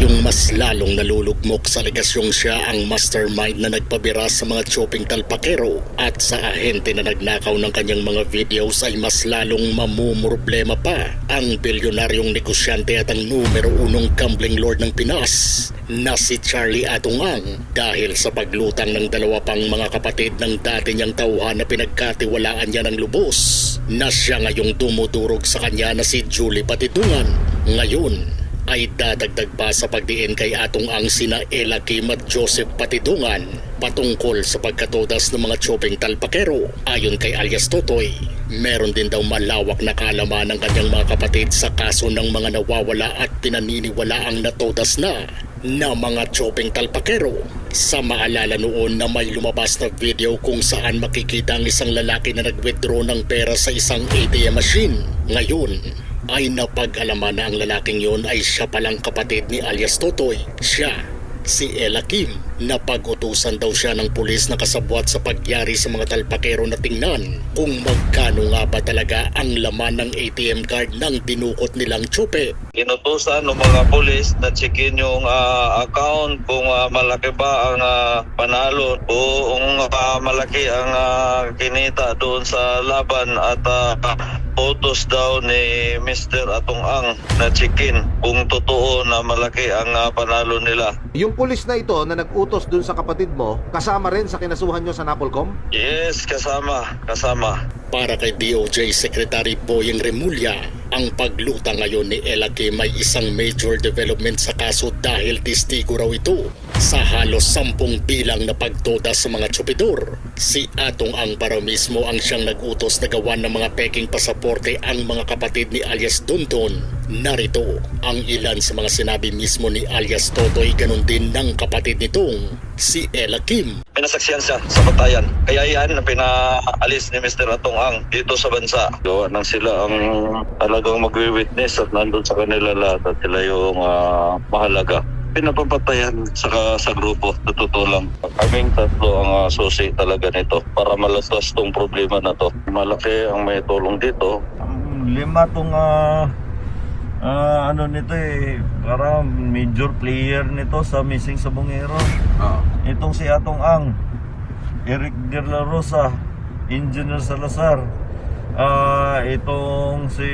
Ngayong mas lalong nalulugmok sa legasyong siya ang mastermind na nagpabira sa mga chopping talpakero at sa ahente na nagnakaw ng kanyang mga videos ay mas lalong mamumroblema pa ang bilyonaryong negosyante at ang numero unong gambling lord ng Pinas na si Charlie Atungang dahil sa paglutang ng dalawa pang mga kapatid ng dati niyang tauhan na pinagkatiwalaan niya ng lubos na siya ngayong dumudurog sa kanya na si Julie Patidungan. Ngayon, ay dadagdag pa sa pagdiin kay atong ang sina Ella Kim at Joseph Patidungan patungkol sa pagkatodas ng mga chopping talpakero. Ayon kay alias Totoy, meron din daw malawak na kaalaman ng kanyang mga kapatid sa kaso ng mga nawawala at pinaniniwala ang natodas na na mga chopping talpakero. Sa maalala noon na may lumabas na video kung saan makikita ang isang lalaki na nag-withdraw ng pera sa isang ATM machine. Ngayon, ay napag-alaman na ang lalaking yon ay siya palang kapatid ni alias Totoy. Siya, si Ella Kim, na pag-utusan daw siya ng pulis na kasabwat sa pagyari sa mga talpakero na tingnan kung magkano nga ba talaga ang laman ng ATM card ng dinukot nilang tsope. inutusan ng mga polis na checkin yung ah, account kung ah, malaki ba ang ah, panalo o kung ah, malaki ang ah, kinita doon sa laban at ah, photos daw ni Mr. Atong Ang na checkin kung totoo na malaki ang ah, panalo nila. Yung pulis na ito na nag-utos dun sa kapatid mo, kasama rin sa kinasuhan nyo sa Napolcom? Yes, kasama, kasama. Para kay DOJ Secretary Boyeng Remulla, ang pagluta ngayon ni Ella Kim ay isang major development sa kaso dahil testigo raw ito sa halos sampung bilang na pagtoda sa mga tsupidor. Si Atong ang para mismo ang siyang nagutos na gawan ng mga peking pasaporte ang mga kapatid ni alias Dundon. Narito ang ilan sa mga sinabi mismo ni alias Totoy ganun din ng kapatid nitong si Ella Kim. Pinasaksihan siya sa batayan. Kaya yan na pinaalis ni Mr. Atong Ang dito sa bansa. Gawa nang sila ang talagang magwi-witness at nandun sa kanila lahat at sila yung ah, mahalaga. Pinapapatayan sa, sa grupo, sa totoo lang. Kaming tatlo ang uh, susi talaga nito para malastas tong problema na to. Malaki ang may tulong dito. lima tong ah, ah, ano nito eh para major player nito sa missing sa Bungero itong si Atong Ang Eric De La Rosa Engineer Salazar. Ah itong si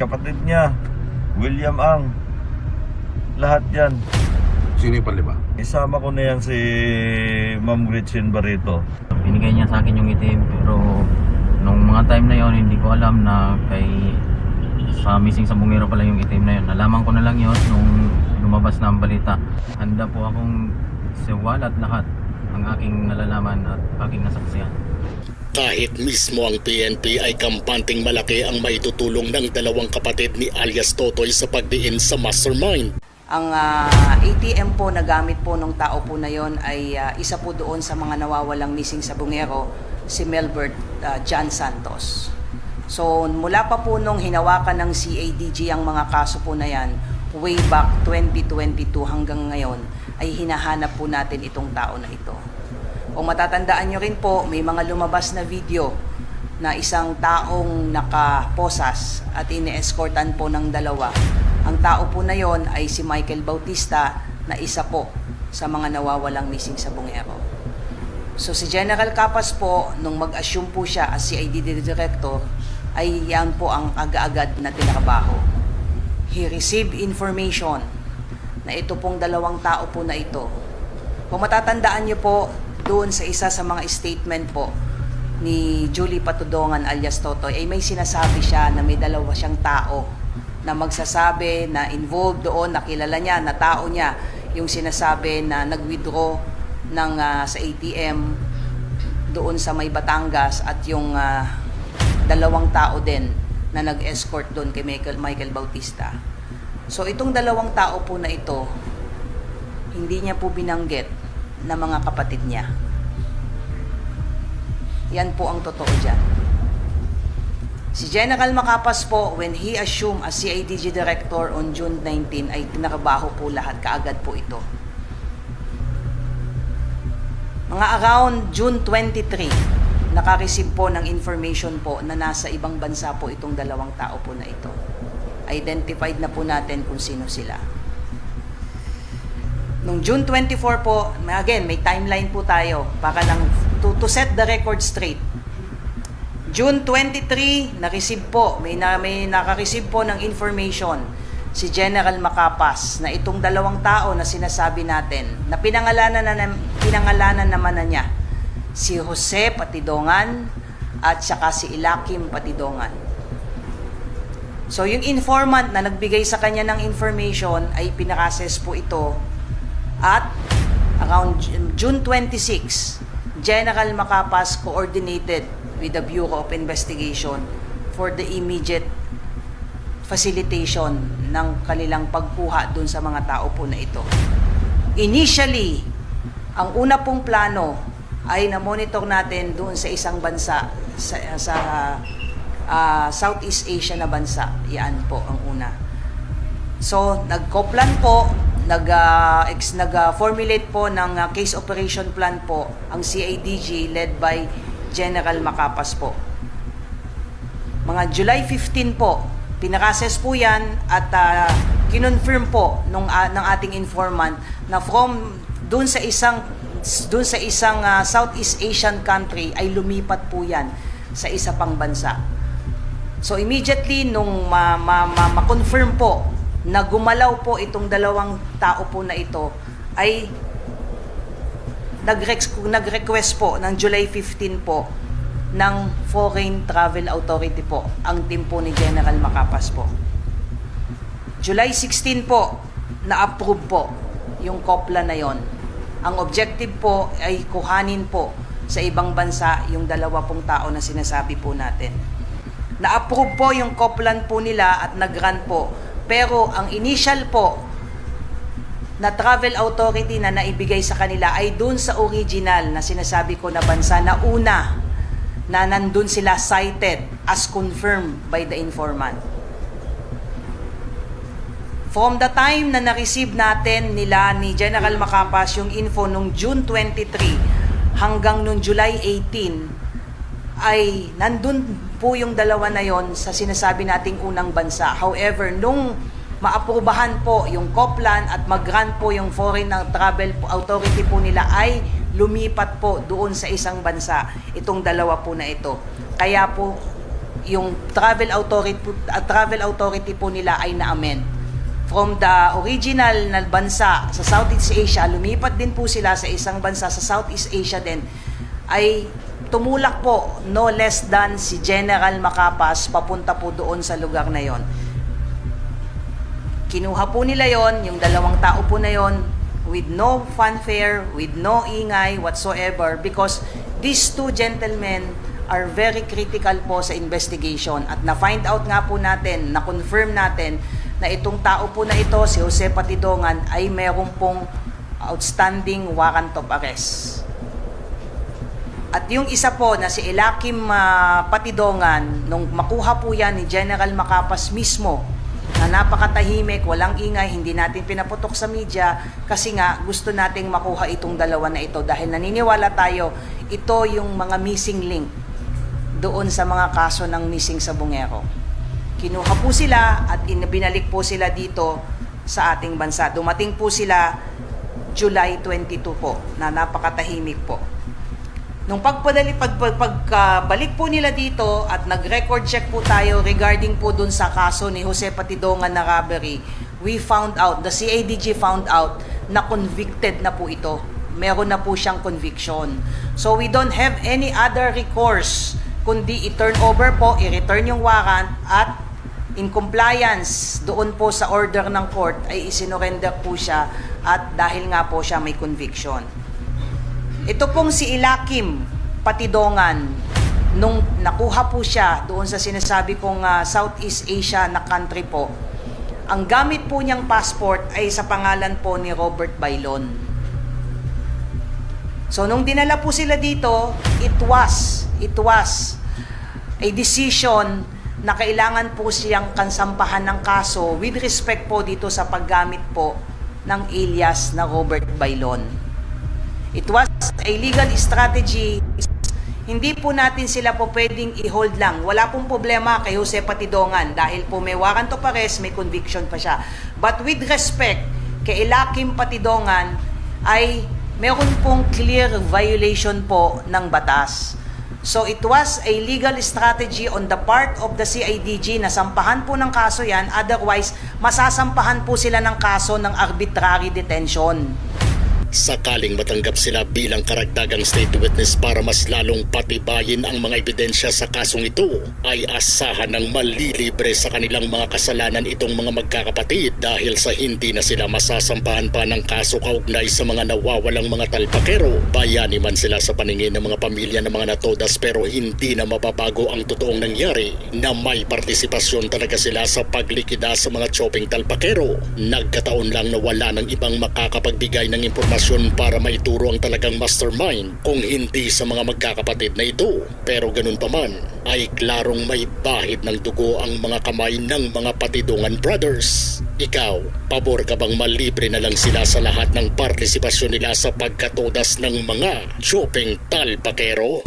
kapatid niya William Ang. Lahat yan. Sino yung panlima? isama ko na yan si Ma'am Gretchen Barreto. Binigay niya sa akin yung itim pero nung mga time na yon hindi ko alam na kay sa missing sa bungero pala yung itim na yon nalaman ko na lang yon nung lumabas na ang balita handa po akong siwalat lahat ang aking nalalaman at aking nasaksihan Kahit mismo ang PNP ay kampanting malaki ang maitutulong ng dalawang kapatid ni alias Totoy sa pagdiin sa mastermind. Ang ah, ATM po na gamit po ng tao po na yon ay ah, isa po doon sa mga nawawalang missing sa Bungero, si Melbert ah, John Santos. So mula pa po nung hinawakan ng CADG ang mga kaso po na yan, way back 2022 hanggang ngayon, ay hinahanap po natin itong tao na ito. Kung matatandaan nyo rin po, may mga lumabas na video na isang taong nakaposas at ine-escortan po ng dalawa. Ang tao po na yon ay si Michael Bautista na isa po sa mga nawawalang missing sa Bungero. So si General Capas po, nung mag-assume po siya as CID Director, ay yan po ang aga-agad na tinrabaho. He received information na ito pong dalawang tao po na ito. Kung matatandaan niyo po, doon sa isa sa mga statement po ni Julie Patudongan alias Totoy, ay may sinasabi siya na may dalawa siyang tao na magsasabi na involved doon, nakilala niya, na tao niya, yung sinasabi na nag-withdraw ng, ah, sa ATM doon sa may Batangas at yung ah, dalawang tao din na nag-escort doon kay Michael, Michael Bautista. So itong dalawang tao po na ito, hindi niya po binanggit na mga kapatid niya. Yan po ang totoo dyan. Si General Macapas po, when he assumed as CIDG Director on June 19, ay nakabaho po lahat, kaagad po ito. Mga around June 23, nakareceive po ng information po na nasa ibang bansa po itong dalawang tao po na ito. Identified na po natin kung sino sila. Nung June 24 po, again, may timeline po tayo para lang to, to set the record straight. June 23, na-receive po, may, na, may naka-receive po ng information si General Macapas na itong dalawang tao na sinasabi natin, na pinangalanan, na, pinangalanan naman na niya, si Jose Patidongan at saka si Ilakim Patidongan. So yung informant na nagbigay sa kanya ng information ay pinakases po ito at around June 26, General Macapas coordinated with the Bureau of Investigation for the immediate facilitation ng kanilang pagkuha dun sa mga tao po na ito. Initially, ang una pong plano ay na-monitor natin doon sa isang bansa sa, sa ah, Southeast Asia na bansa. Yan po ang una. So, nagko-plan po, nag, ah, ex, nag-formulate po ng ah, case operation plan po ang CIDG led by General Macapas po. Mga July 15 po, pinakases po yan at uh, kinonfirm po nung, ah, ng ating informant na from doon sa isang doon sa isang ah, Southeast Asian country ay lumipat po yan sa isa pang bansa. So immediately nung ma, ma, ma, ma-confirm po na gumalaw po itong dalawang tao po na ito ay nag-request po ng July 15 po ng Foreign Travel Authority po ang team po ni General Macapas po. July 16 po na-approve po yung COPLA na yon. Ang objective po ay kuhanin po sa ibang bansa yung dalawa pong tao na sinasabi po natin. Na-approve po yung COPLAN po nila at nag-run po. Pero ang initial po na travel authority na naibigay sa kanila ay dun sa original na sinasabi ko na bansa na una na nandun sila cited as confirmed by the informant. From the time na na-receive natin nila ni General Macapas yung info nung June 23 hanggang nung July 18 ay nandun po yung dalawa na yon sa sinasabi nating unang bansa. However, nung maaprubahan po yung COPLAN at mag-grant po yung Foreign Travel Authority po nila ay lumipat po doon sa isang bansa itong dalawa po na ito. Kaya po yung travel authority uh, travel authority po nila ay na-amend. From the original na bansa sa Southeast Asia, lumipat din po sila sa isang bansa sa Southeast Asia din ay tumulak po no less than si General Macapas papunta po doon sa lugar na yon. Kinuha po nila yon, yung dalawang tao po na yon, with no fanfare, with no ingay whatsoever because these two gentlemen are very critical po sa investigation at na-find out nga po natin, na-confirm natin na itong tao po na ito, si Jose Patidongan, ay meron pong outstanding warrant of arrest. At yung isa po na si Elakim ah, Patidongan, nung makuha po yan ni General Macapas mismo, na napakatahimik, walang ingay, hindi natin pinaputok sa media kasi nga gusto nating makuha itong dalawa na ito dahil naniniwala tayo ito yung mga missing link doon sa mga kaso ng missing sa Bungero. Kinuha po sila at in- binalik po sila dito sa ating bansa. Dumating po sila July 22 po na napakatahimik po. Nung pagpadali, pag, pag, pagkabalik po nila dito at nag-record check po tayo regarding po dun sa kaso ni Jose Patidongan na robbery, we found out, the CADG found out na convicted na po ito. Meron na po siyang conviction. So we don't have any other recourse kundi i-turn over po, i-return yung warrant at in compliance doon po sa order ng court ay isinorender po siya at dahil nga po siya may conviction. Ito pong si Ilakim Patidongan, nung nakuha po siya doon sa sinasabi kong ah, Southeast Asia na country po, ang gamit po niyang passport ay sa pangalan po ni Robert Bailon. So nung dinala po sila dito, it was, it was a decision na kailangan po siyang kansampahan ng kaso with respect po dito sa paggamit po ng alias na Robert Bailon. It was a legal strategy. Hindi po natin sila po pwedeng i-hold lang. Wala pong problema kay Jose Patidongan dahil po may warrant of arrest, may conviction pa siya. But with respect kay Ilakim Patidongan ay meron pong clear violation po ng batas. So it was a legal strategy on the part of the CIDG na sampahan po ng kaso yan, otherwise masasampahan po sila ng kaso ng arbitrary detention. Sakaling matanggap sila bilang karagdagang state witness para mas lalong patibayin ang mga ebidensya sa kasong ito, ay asahan ng malilibre sa kanilang mga kasalanan itong mga magkakapatid dahil sa hindi na sila masasampahan pa ng kaso kaugnay sa mga nawawalang mga talpakero. Bayani man sila sa paningin ng mga pamilya ng mga natodas pero hindi na mababago ang totoong nangyari na may partisipasyon talaga sila sa paglikida sa mga chopping talpakero. Nagkataon lang na wala ng ibang makakapagbigay ng impormasyon para maituro ang talagang mastermind kung hindi sa mga magkakapatid na ito. Pero ganun pa man, ay klarong may bahid ng dugo ang mga kamay ng mga patidungan brothers. Ikaw, pabor ka bang malibre na lang sila sa lahat ng partisipasyon nila sa pagkatodas ng mga chopping talpakero?